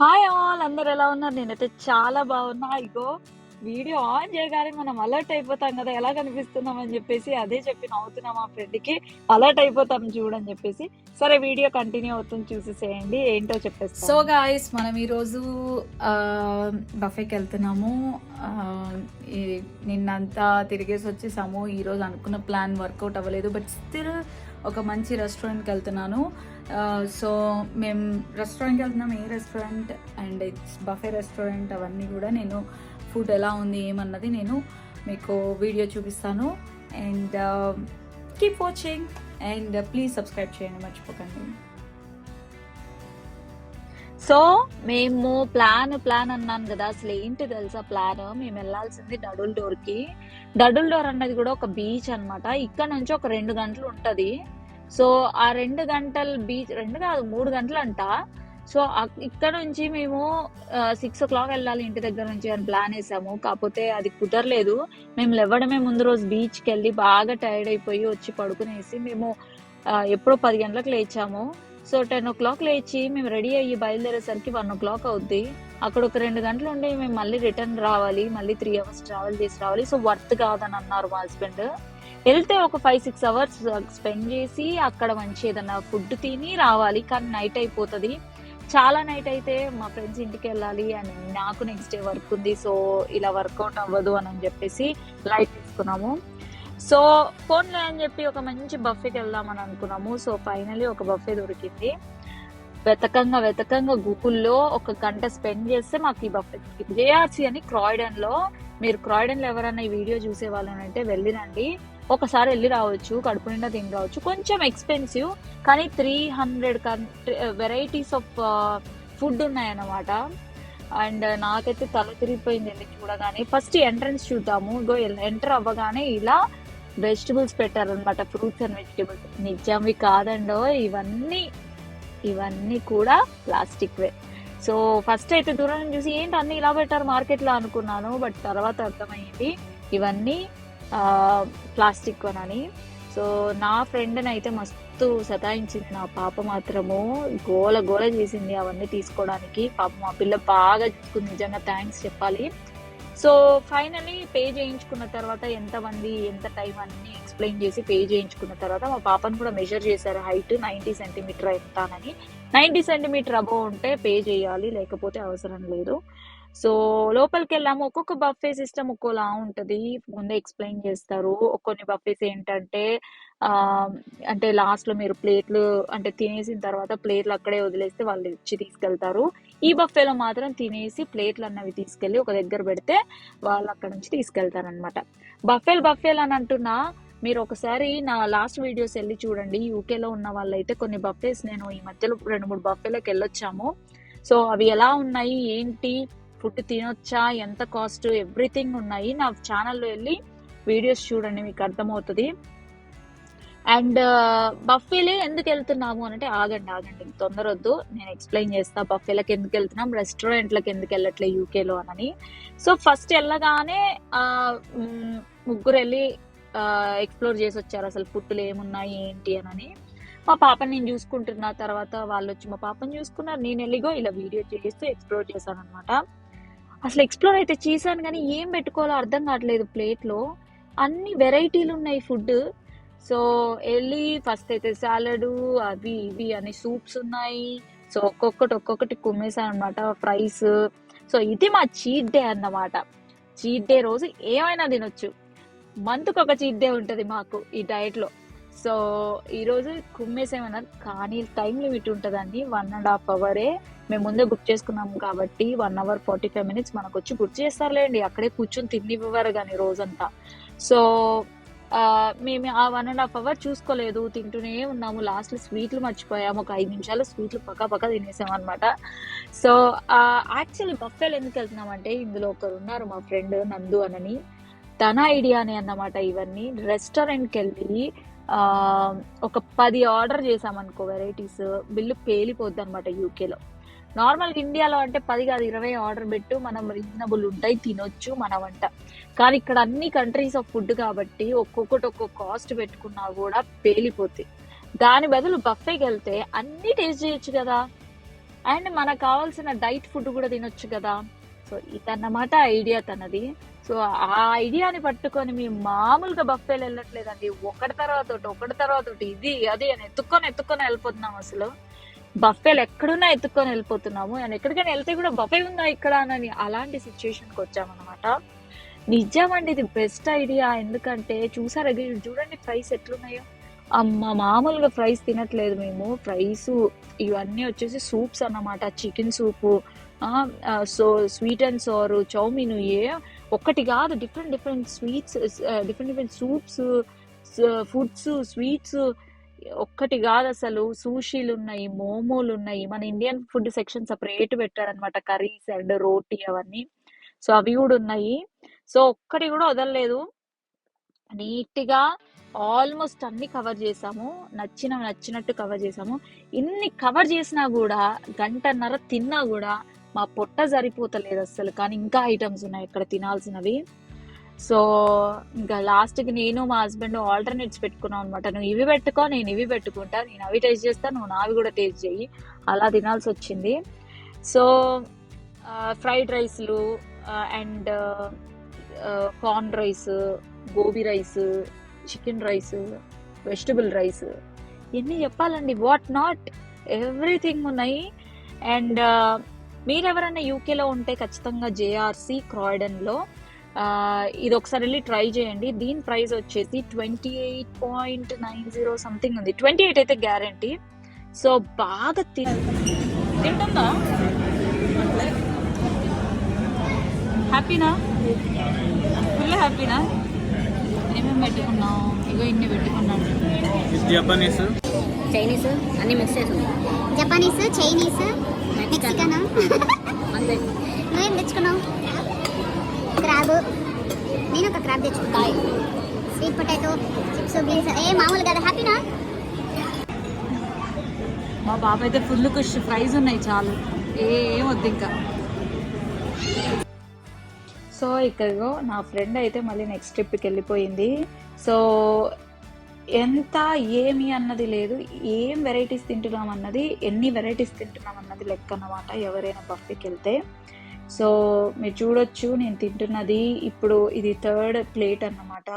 Hi all అందరు ఎలా ఉన్నారు? నేనైతే చాలా బాగున్నా. ఇగో వీడియో ఆన్ చేయగానే మనం అలర్ట్ అయిపోతాం కదా ఎలా కనిపిస్తున్నాం అని చెప్పేసి అదే చెప్పి నవ్వుతున్నా మా ఫ్రెండ్కి. అలర్ట్ అయిపోతాం చూడని చెప్పేసి. సరే వీడియో కంటిన్యూ అవుతుంది చూసేసేయండి. ఏంటో చెప్పేసి సో గాయస్ మనం ఈరోజు బఫేకి వెళ్తున్నాము. నిన్నంతా తిరిగేసి వచ్చేసాము ఈరోజు అనుకున్న ప్లాన్ వర్కౌట్ అవ్వలేదు. బట్ స్టిల్ ఒక మంచి రెస్టారెంట్కి వెళ్తున్నాను. Uh, సో మేము రెస్టారెంట్కి వెళ్తున్నాం a restaurant and it's buffet restaurant అవన్నీ కూడా నేను ఫుడ్ ఎలా ఉంది ఏమన్నది నేను మీకు వీడియో చూపిస్తాను. And keep watching and please subscribe చేయండి మర్చిపోకండి. సో మేము ప్లాన్ ప్లాన్ అన్నాను కదా అసలు ఏంటి తెలుసా ప్లాన్ మేము వెళ్ళాల్సింది డడుల్ డోర్కి. డడుల్ డోర్ అన్నది కూడా ఒక బీచ్ అన్నమాట. ఇక్కడ నుంచి ఒక రెండు గంటలు ఉంటది. సో ఆ రెండు గంటల బీచ్ రెండు కాదు మూడు గంటలు అంట సో ఇక్కడ నుంచి మేము సిక్స్ ఓ క్లాక్ వెళ్ళాలి ఇంటి దగ్గర నుంచి అని ప్లాన్ వేసాము కాకపోతే అది కుదరలేదు. మేము లేవడమే ముందు రోజు బీచ్కి వెళ్ళి బాగా టైర్డ్ అయిపోయి వచ్చి పడుకునేసి మేము ఎప్పుడో పది గంటలకు లేచాము. సో టెన్ ఓ క్లాక్ లేచి మేము రెడీ అయ్యి బయలుదేరేసరికి వన్ ఓ క్లాక్ అవుద్ది. అక్కడ ఒక రెండు గంటలు ఉండి మేము మళ్ళీ రిటర్న్ రావాలి. మళ్ళీ త్రీ అవర్స్ ట్రావెల్ చేసి రావాలి. సో వర్త్ కాదని అన్నారు మా హస్బెండ్ వెళ్తే ఒక ఫైవ్ సిక్స్ అవర్స్ స్పెండ్ చేసి అక్కడ మంచి ఏదన్నా ఫుడ్ తిని రావాలి. కానీ నైట్ అయిపోతుంది. చాలా నైట్ అయితే మా ఫ్రెండ్స్ ఇంటికి వెళ్ళాలి అని నాకు నెక్స్ట్ డే వర్క్ ఉంది. సో ఇలా వర్కౌట్ అవ్వదు అని అని చెప్పేసి లైట్ తీసుకున్నాము. సో ఫోన్లే అని చెప్పి ఒక మంచి బఫేకి వెళ్దామని అనుకున్నాము. సో ఫైనలీ ఒక బఫే దొరికింది. వెతకంగా వెతకంగా గూగుల్లో ఒక గంట స్పెండ్ చేస్తే మాకు ఈ బఫే దొరికింది. జేఆర్సీ అని క్రాయిడన్లో మీరు క్రాయిడన్లో ఎవరైనా ఈ వీడియో చూసే వాళ్ళనంటే వెళ్ళిరండి. ఒకసారి వెళ్ళి రావచ్చు కడుపు నిండా తిని రావచ్చు. కొంచెం ఎక్స్పెన్సివ్ కానీ three hundred varieties of food ఉన్నాయన్నమాట. అండ్ నాకైతే తల తిరిగిపోయింది వెళ్ళి చూడగానే. ఫస్ట్ ఎంట్రన్స్ చూద్దాము. ఇగో ఎంటర్ అవ్వగానే ఇలా వెజిటబుల్స్ పెట్టారనమాట ఫ్రూట్స్ అండ్ వెజిటబుల్స్ నిజంవి కాదండో ఇవన్నీ ఇవన్నీ కూడా ప్లాస్టిక్ వే. సో ఫస్ట్ అయితే దూరం చూసి ఏంటి అన్ని ఇలా పెట్టారు మార్కెట్లో అనుకున్నాను. బట్ తర్వాత అర్థమైంది ఇవన్నీ ప్లాస్టిక్ కొనని. సో నా ఫ్రెండ్ని అయితే మస్తు సతాయించింది నా పాప మాత్రము. గోల గోల చేసింది అవన్నీ తీసుకోవడానికి పాప మా పిల్ల బాగా నిజంగా థ్యాంక్స్ చెప్పాలి. సో ఫైనలీ పే చేయించుకున్న తర్వాత ఎంతమంది ఎంత టైం అన్ని ఎక్స్ప్లెయిన్ చేసి పే చేయించుకున్న తర్వాత మా పాపను కూడా మెజర్ చేశారు. హైట్ నైంటీ సెంటీమీటర్ ఎంతానని. నైంటీ సెంటీమీటర్ అబోవ్ ఉంటే పే చేయాలి. లేకపోతే అవసరం లేదు. సో లోపలికి వెళ్ళాము ఒక్కొక్క బఫే సిస్టమ్ ఒక్కోలా ఉంటుంది. ముందే ఎక్స్ప్లెయిన్ చేస్తారు. కొన్ని బఫేస్ ఏంటంటే అంటే లాస్ట్లో మీరు ప్లేట్లు అంటే తినేసిన తర్వాత ప్లేట్లు అక్కడే వదిలేస్తే వాళ్ళు ఇచ్చి తీసుకెళ్తారు. ఈ బఫేలో మాత్రం తినేసి ప్లేట్లు అన్నవి తీసుకెళ్ళి ఒక దగ్గర పెడితే వాళ్ళు అక్కడ నుంచి తీసుకెళ్తారనమాట బఫేలు బఫేలు అని అంటున్నా మీరు ఒకసారి నా లాస్ట్ వీడియోస్ వెళ్ళి చూడండి. యూకేలో ఉన్న వాళ్ళైతే కొన్ని బఫేస్ నేను ఈ మధ్యలో రెండు మూడు బఫేలోకి వెళ్ళొచ్చాము. సో అవి ఎలా ఉన్నాయి? ఏంటి? ఫుడ్ తినొచ్చా? ఎంత కాస్ట్? ఎవ్రీథింగ్ ఉన్నాయి. నా ఛానల్లో వెళ్ళి వీడియోస్ చూడండి మీకు అర్థమవుతుంది. అండ్ బఫేలే ఎందుకు వెళ్తున్నాము అని అంటే ఆగండి ఆగండి తొందర వద్దు. నేను ఎక్స్ప్లెయిన్ చేస్తా బఫేలకు ఎందుకు వెళ్తున్నాం రెస్టారెంట్లకు ఎందుకు వెళ్ళట్లే యూకేలో అని సో ఫస్ట్ వెళ్ళగానే ముగ్గురు వెళ్ళి ఎక్స్ప్లోర్ చేసి వచ్చారు. అసలు ఫుడ్లు ఏమున్నాయి ఏంటి అని మా పాపని నేను చూసుకుంటున్న. తర్వాత వాళ్ళు వచ్చి మా పాపని చూసుకున్నారు. నేను వెళ్ళిగో ఇలా వీడియో చేస్తూ ఎక్స్ప్లోర్ చేశాను అనమాట అసలు ఎక్స్ప్లోర్ అయితే చేశాను కానీ ఏం పెట్టుకోవాలో అర్థం కావట్లేదు ప్లేట్లో. అన్ని వెరైటీలు ఉన్నాయి ఫుడ్. సో వెళ్ళి ఫస్ట్ అయితే సాలడ్ అవి ఇవి అని సూప్స్ ఉన్నాయి. సో ఒక్కొక్కటి ఒక్కొక్కటి కుమ్మేశాను అనమాట ఫ్రైస్. సో ఇది మా చీట్ డే అన్నమాట. చీట్ డే రోజు ఏమైనా తినొచ్చు. మంత్కి ఒక చీట్ డే ఉంటుంది మాకు ఈ డైట్లో. సో ఈరోజు రోజు కుమ్మేసేమన్నారు కానీ టైం లిమిట్ ఉంటుందండి. వన్ అండ్ హాఫ్ అవరే మేము ముందే బుక్ చేసుకున్నాం కాబట్టి one hour forty five minutes మనకు వచ్చి బుక్ చేస్తారులేండి. అక్కడే కూర్చొని తినివ్వరు కానీ రోజంతా. సో మేము ఆ వన్ అండ్ హాఫ్ అవర్ చూసుకోలేదు. తింటూనే ఉన్నాము. లాస్ట్ స్వీట్లు మర్చిపోయాము. ఒక ఐదు నిమిషాలు స్వీట్లు పక్క పక్క తినేసాం అనమాట సో యాక్చువల్లీ బఫేలు ఎందుకు వెళ్తున్నామంటే ఇందులో ఒకరు ఉన్నారు మా ఫ్రెండ్ నందు అనని. తన ఐడియానే అన్నమాట ఇవన్నీ. రెస్టారెంట్కి వెళ్ళి ఒక పది ఆర్డర్ చేసామనుకో వెరైటీస్ బిల్లు పేలిపోద్ది అనమాట యూకేలో. నార్మల్ ఇండియాలో అంటే పది కాదు ఇరవై ఆర్డర్ పెట్టు మనం రీజనబుల్ ఉంటాయి తినొచ్చు మన వంట. కానీ ఇక్కడ అన్ని కంట్రీస్ ఆఫ్ ఫుడ్ కాబట్టి ఒక్కొక్కటి ఒక్కొక్క కాస్ట్ పెట్టుకున్నా కూడా పేలిపోతాయి దాని బదులు బఫేకి వెళ్తే అన్ని టేస్ట్ చేయొచ్చు కదా. అండ్ మనకు కావాల్సిన డైట్ ఫుడ్ కూడా తినొచ్చు కదా. సో ఇతన్నమాట ఐడియా తనది. సో ఆ ఐడియాని పట్టుకొని మేము మామూలుగా బఫేలు వెళ్ళట్లేదండి. ఒకటి తర్వాత ఒకటి ఒకటి తర్వాత ఒకటి ఇది అది అని ఎత్తుక్కొని ఎత్తుక్కొని వెళ్ళిపోతున్నాం అసలు. బఫేలు ఎక్కడున్నా ఎత్తుక్కొని వెళ్ళిపోతున్నాము. అండ్ ఎక్కడికైనా వెళ్తే కూడా బఫే ఉందా ఇక్కడ అని అలాంటి సిచ్యుయేషన్కి వచ్చామన్నమాట. నిజమండి ఇది బెస్ట్ ఐడియా. ఎందుకంటే చూసారా చూడండి ప్రైస్ ఎట్లున్నాయో. అమ్మ మామూలుగా ఫ్రైస్ తినట్లేదు మేము. ఫ్రైస్ ఇవన్నీ వచ్చేసి సూప్స్ అన్నమాట. Chicken soup so sweet and sour chow mein ఏ ఒక్కటి కాదు different different sweets different different soups foods sweets ఒక్కటి కాదు అసలు. సూషీలు ఉన్నాయి మోమోలు ఉన్నాయి. మన ఇండియన్ ఫుడ్ సెక్షన్ సపరేట్ పెట్టారనమాట కర్రీస్ అండ్ రోటీ అవన్నీ. సో అవి కూడా ఉన్నాయి. సో ఒక్కటి కూడా వదలలేదు. నీట్గా ఆల్మోస్ట్ అన్ని కవర్ చేసాము. నచ్చిన నచ్చినట్టు కవర్ చేసాము. ఇన్ని కవర్ చేసినా కూడా గంటన్నర తిన్నా కూడా మా పొట్ట సరిపోతలేదు అసలు కానీ ఇంకా ఐటమ్స్ ఉన్నాయి ఇక్కడ తినాల్సినవి. సో ఇంకా లాస్ట్కి నేను మా హస్బెండ్ ఆల్టర్నేట్స్ పెట్టుకున్నాం అనమాట నువ్వు ఇవి పెట్టుకో నేను ఇవి పెట్టుకుంటా. నేను అవి టేస్ట్ చేస్తా నువ్వు నావి కూడా టేస్ట్ చెయ్యి. అలా తినాల్సి వచ్చింది. So fried రైస్లు and corn rice gobi rice chicken rice vegetable rice ఎన్ని చెప్పాలండి? వాట్ నాట్ ఎవ్రీథింగ్ ఉన్నాయి. అండ్ మీరు ఎవరైనా యూకేలో ఉంటే ఖచ్చితంగా జేఆర్సి క్రాయిడన్లో ఇది ఒకసారి వెళ్ళి ట్రై చేయండి. దీని ప్రైస్ వచ్చేసి twenty eight point nine zero something ఉంది. ట్వంటీ ఎయిట్ అయితే గ్యారంటీ సో బాగా తిన్ తింటుందా? హ్యాపీనా ఫుల్ హ్యాపీనా ఏమేమి పెట్టుకున్నాం ఇగో ఇన్ని పెట్టుకున్నాను. జపనీస్ చైనీస్ అన్ని మిక్స్ చేసి ఉంది జపనీస్ చైనీస్ మెక్సికన్? నువ్వేం తెచ్చుకున్నావు? క్రాబ్. నేను ఒక క్రాబ్ తెచ్చుకున్నా స్వీట్ పొటాటో చిప్స్ బీన్స్ ఏ మామూలు కదా. హ్యాపీనా? మా బాబు అయితే ఫుల్ కుష్ ప్రైజ్ ఉన్నాయి చాలు. ఏం వద్దు ఇంకా. సో ఇక్కడో నా ఫ్రెండ్ అయితే మళ్ళీ నెక్స్ట్ ట్రిప్కి వెళ్ళిపోయింది. సో ఎంత ఏమి అన్నది లేదు. ఏం వెరైటీస్ తింటున్నాం అన్నది ఎన్ని వెరైటీస్ తింటున్నాం అన్నది లెక్క అన్నమాట ఎవరైనా బఫెకి వెళ్తే. సో మీరు చూడొచ్చు నేను తింటున్నది ఇప్పుడు ఇది థర్డ్ ప్లేట్ అన్నమాట.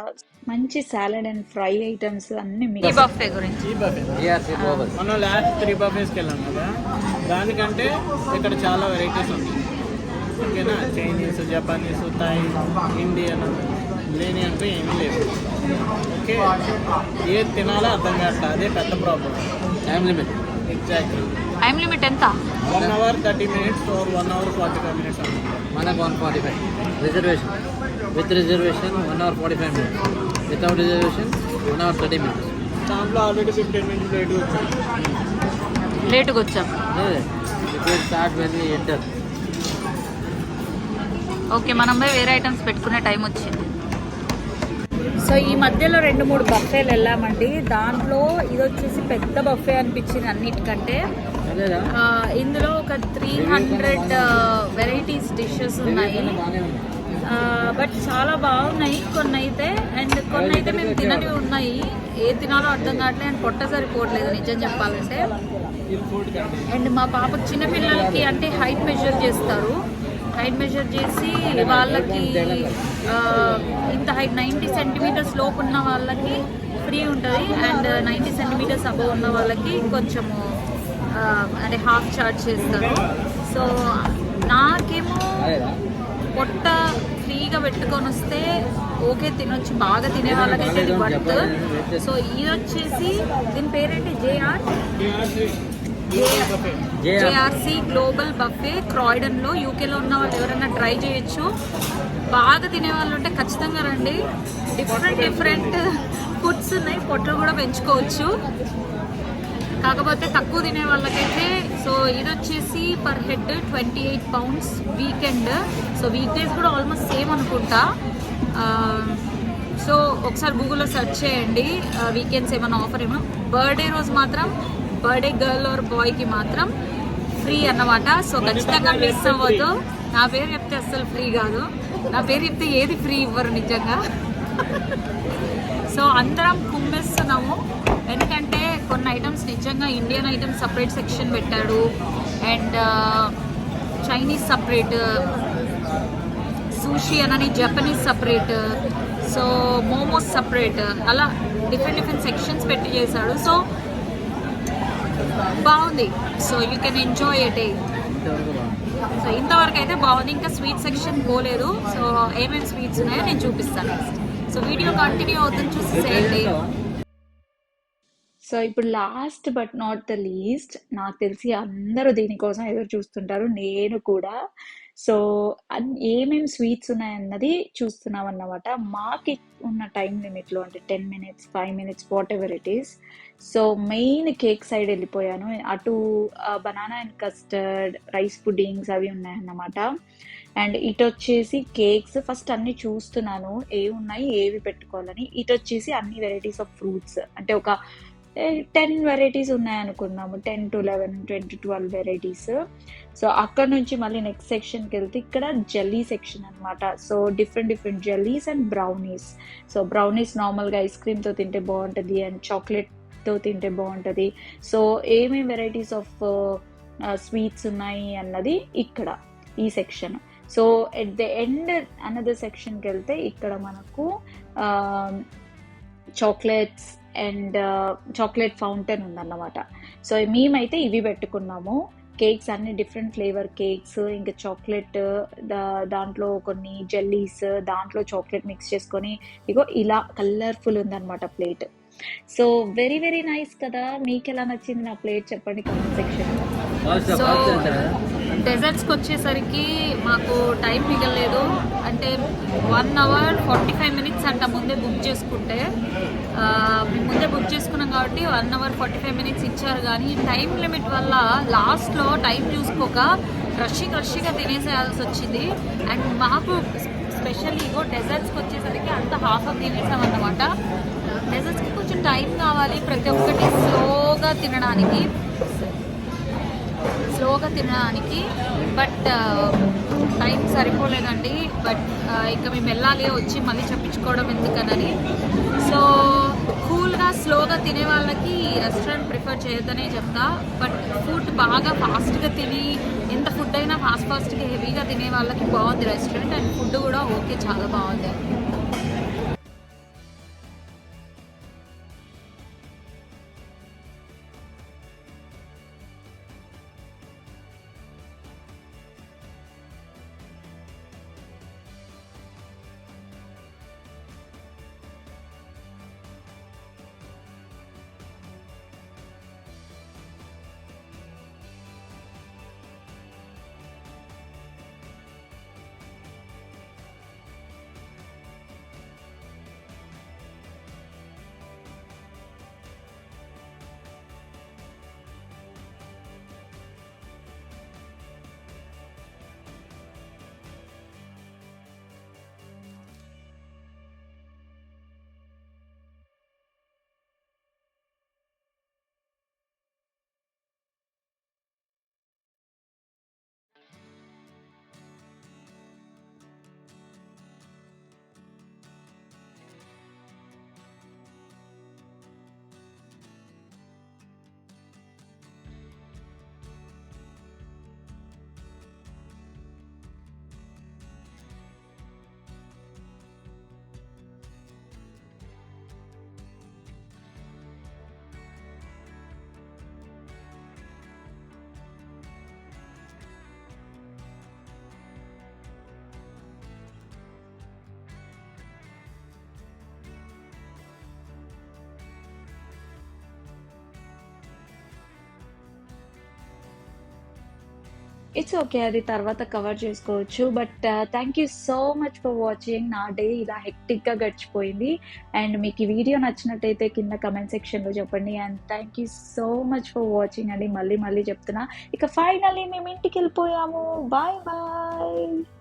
మంచి సాలడ్ అండ్ ఫ్రై ఐటమ్స్ అన్ని ఈ బఫే గురించి. ఈ బఫే టీఆర్సీ గ్లోబల్ మనం లాస్ట్ త్రీ బఫేస్కి వెళ్ళాం కదా. దానికంటే ఇక్కడ చాలా వెరైటీస్ ఉన్నాయి. ఓకేనా? చైనీస్ జపానీస్ థాయ్ ఇండియన్ లేని అంటూ ఏమీ లేవు. ఓకే? ఏది తినాలో అర్థం కావట్లేదు అదే పెద్ద problem time limit exactly time limit ఎంత? One hour thirty minutes or one hour forty five minutes మనకు one forty five reservation with reservation one hour forty five minutes without reservation one hour thirty minutes దాంట్లో already fifteen minutes late వచ్చాను లేటుగా వచ్చాం. It will start when we enter okay మనం పోయి వేరే items పెట్టుకునే time వచ్చింది. సో ఈ మధ్యలో రెండు మూడు బఫేలు వెళ్ళామండి. దాంట్లో ఇది వచ్చేసి పెద్ద బఫే అనిపించింది అన్నిటికంటే. ఇందులో ఒక త్రీ హండ్రెడ్ వెరైటీస్ డిషెస్ ఉన్నాయి. బట్ చాలా బాగున్నాయి. కొన్ని అయితే అండ్ కొన్ని అయితే మేము తినవి ఉన్నాయి. ఏ తినాలో అర్థం కావట్లేదు అండ్ పొట్ట సరిపోవట్లేదు నిజం చెప్పాలంటే. అండ్ మా పాప చిన్నపిల్లలకి అంటే హైట్ మెజర్ చేస్తారు. హైట్ మెజర్ చేసి వాళ్ళకి ఇంత హైట్ నైంటీ సెంటీమీటర్స్ లోపు ఉన్న వాళ్ళకి ఫ్రీ ఉంటుంది. అండ్ నైంటీ సెంటీమీటర్స్ అబవ్ ఉన్న వాళ్ళకి కొంచెము అంటే హాఫ్ చార్జ్ చేస్తారు. సో నాకేమో పొట్ట ఫ్రీగా పెట్టుకొని వస్తే ఓకే తినొచ్చు బాగా తినే వాళ్ళకైతే ఇది వర్త్ సో ఇది వచ్చేసి దీని పేరేంటి? జేఆర్? జేఆర్సి గ్లోబల్ బఫే క్రాయిడన్లో యూకేలో ఉన్న వాళ్ళు ఎవరైనా ట్రై చేయొచ్చు. బాగా తినే వాళ్ళు ఉంటే ఖచ్చితంగా రండి. డిఫరెంట్ డిఫరెంట్ ఫుడ్స్ ఉన్నాయి. పొట్టలు కూడా పెంచుకోవచ్చు. కాకపోతే తక్కువ తినే వాళ్ళకైతే సో ఇది వచ్చేసి per head twenty eight pounds weekend. So week days కూడా ఆల్మోస్ట్ సేమ్ అనుకుంటా. సో ఒకసారి గూగుల్లో సెర్చ్ చేయండి. వీకెండ్స్ ఏమైనా ఆఫర్ ఏమో బర్త్డే రోజు మాత్రం బర్త్డే గర్ల్ ఆర్ బాయ్కి మాత్రం ఫ్రీ అన్నమాట. సో ఖచ్చితంగా మిస్ అవ్వద్దు నా పేరు చెప్తే అస్సలు ఫ్రీ కాదు. నా పేరు చెప్తే ఏది ఫ్రీ ఇవ్వరు నిజంగా. సో అందరం కుమ్మేస్తున్నాము. ఎందుకంటే కొన్ని ఐటమ్స్ నిజంగా ఇండియన్ ఐటమ్స్ సపరేట్ సెక్షన్ పెట్టాడు. అండ్ చైనీస్ సపరేట్ సూషి అనని Japanese separate so momos separate అలా డిఫరెంట్ డిఫరెంట్ సెక్షన్స్ పెట్టి చేశాడు. సో బాగుంది. So you can enjoy it ఇంతవరకు సో ఇంతవరకు అయితే బాగుంది. ఇంకా స్వీట్ సెక్షన్ పోలేదు. సో ఏమేమి స్వీట్స్ ఉన్నాయో నేను చూపిస్తాను సో వీడియో కంటిన్యూ అవుతుంది చూసేసేయండి సో ఇప్పుడు last but not the least నాకు తెలిసి అందరూ దీనికోసం ఎదురు చూస్తుంటారు. నేను కూడా. సో అన్- ఏమేం స్వీట్స్ ఉన్నాయన్నది చూస్తున్నాం అన్నమాట మాకి ఉన్న టైం లిమిట్లో అంటే ten minutes five minutes whatever it is. So main cake side వెళ్ళిపోయాను. అటు banana and custard rice puddings అవి ఉన్నాయన్నమాట. అండ్ ఇటు వచ్చేసి కేక్స్ ఫస్ట్ అన్ని చూస్తున్నాను. ఏవి ఉన్నాయి ఏవి పెట్టుకోవాలని. ఇటు వచ్చేసి అన్ని వెరైటీస్ ఆఫ్ ఫ్రూట్స్. అంటే ఒక టెన్ వెరైటీస్ ఉన్నాయి అనుకున్నాము ten to eleven twenty twelve varieties so అక్కడ నుంచి మళ్ళీ నెక్స్ట్ సెక్షన్కి వెళ్తే ఇక్కడ జెల్లీ సెక్షన్ అన్నమాట. So different different jellies and brownies so brownies నార్మల్గా ఐస్ క్రీమ్తో తింటే బాగుంటుంది అండ్ చాక్లెట్తో తింటే బాగుంటుంది. సో ఏమేమి వెరైటీస్ ఆఫ్ స్వీట్స్ ఉన్నాయి అన్నది ఇక్కడ ఈ section so at the end another సెక్షన్కి వెళ్తే ఇక్కడ మనకు um, chocolates and chocolate fountain ఉందన్నమాట. సో మేమైతే ఇవి పెట్టుకున్నాము. కేక్స్ అన్ని డిఫరెంట్ ఫ్లేవర్ కేక్స్ ఇంకా చాక్లెట్ దాంట్లో కొన్ని జెల్లీస్ దాంట్లో చాక్లెట్ మిక్స్ చేసుకొని ఇగో ఇలా కలర్ఫుల్ ఉందన్నమాట plate. So very very nice కదా. మీకు ఎలా నచ్చింది నా ప్లేట్ చెప్పండి కామెంట్ సెక్షన్ డెజర్ట్స్కి వచ్చేసరికి మాకు టైం మిగలేదు అంటే one hour forty five minutes అంట ముందే బుక్ చేసుకుంటే. ముందే బుక్ చేసుకున్నాం కాబట్టి one hour forty five minutes ఇచ్చారు. కానీ టైం లిమిట్ వల్ల లాస్ట్లో టైం చూసుకోక రష్ రష్గా తినేసేయాల్సి వచ్చింది. అండ్ మాకు స్పెషల్లీ ఇగో డెజర్ట్స్కి వచ్చేసరికి అంత హాఫ్ ఆఫ్ తినేసామన్నమాట. డెజర్ట్స్కి కొంచెం టైం కావాలి ప్రతి ఒక్కటి స్లోగా తినడానికి. స్లోగా తినడానికి బట్ టైం సరిపోలేదండి. బట్ ఇంకా మేము వెళ్ళాలి వచ్చి మళ్ళీ చెప్పించుకోవడం ఎందుకనని. సో కూల్గా స్లోగా తినే వాళ్ళకి రెస్టారెంట్ ప్రిఫర్ చేయొద్దనే చెప్తా. బట్ ఫుడ్ బాగా ఫాస్ట్గా తిని ఎంత ఫుడ్ అయినా ఫాస్ట్ ఫాస్ట్గా హెవీగా తినే వాళ్ళకి బాగుంది రెస్టారెంట్. అండ్ ఫుడ్ కూడా ఓకే చాలా బాగుంది. ఇట్స్ ఓకే అది తర్వాత కవర్ చేసుకోవచ్చు. But thank you so much for watching నా డే ఇలా హెక్టిక్గా గడిచిపోయింది. అండ్ మీకు ఈ వీడియో నచ్చినట్టయితే కింద కమెంట్ సెక్షన్లో చెప్పండి. And thank you so much for watching అండి. మళ్ళీ మళ్ళీ చెప్తున్నా. ఇక ఫైనల్లీ మేము ఇంటికి వెళ్ళిపోయాము. Bye bye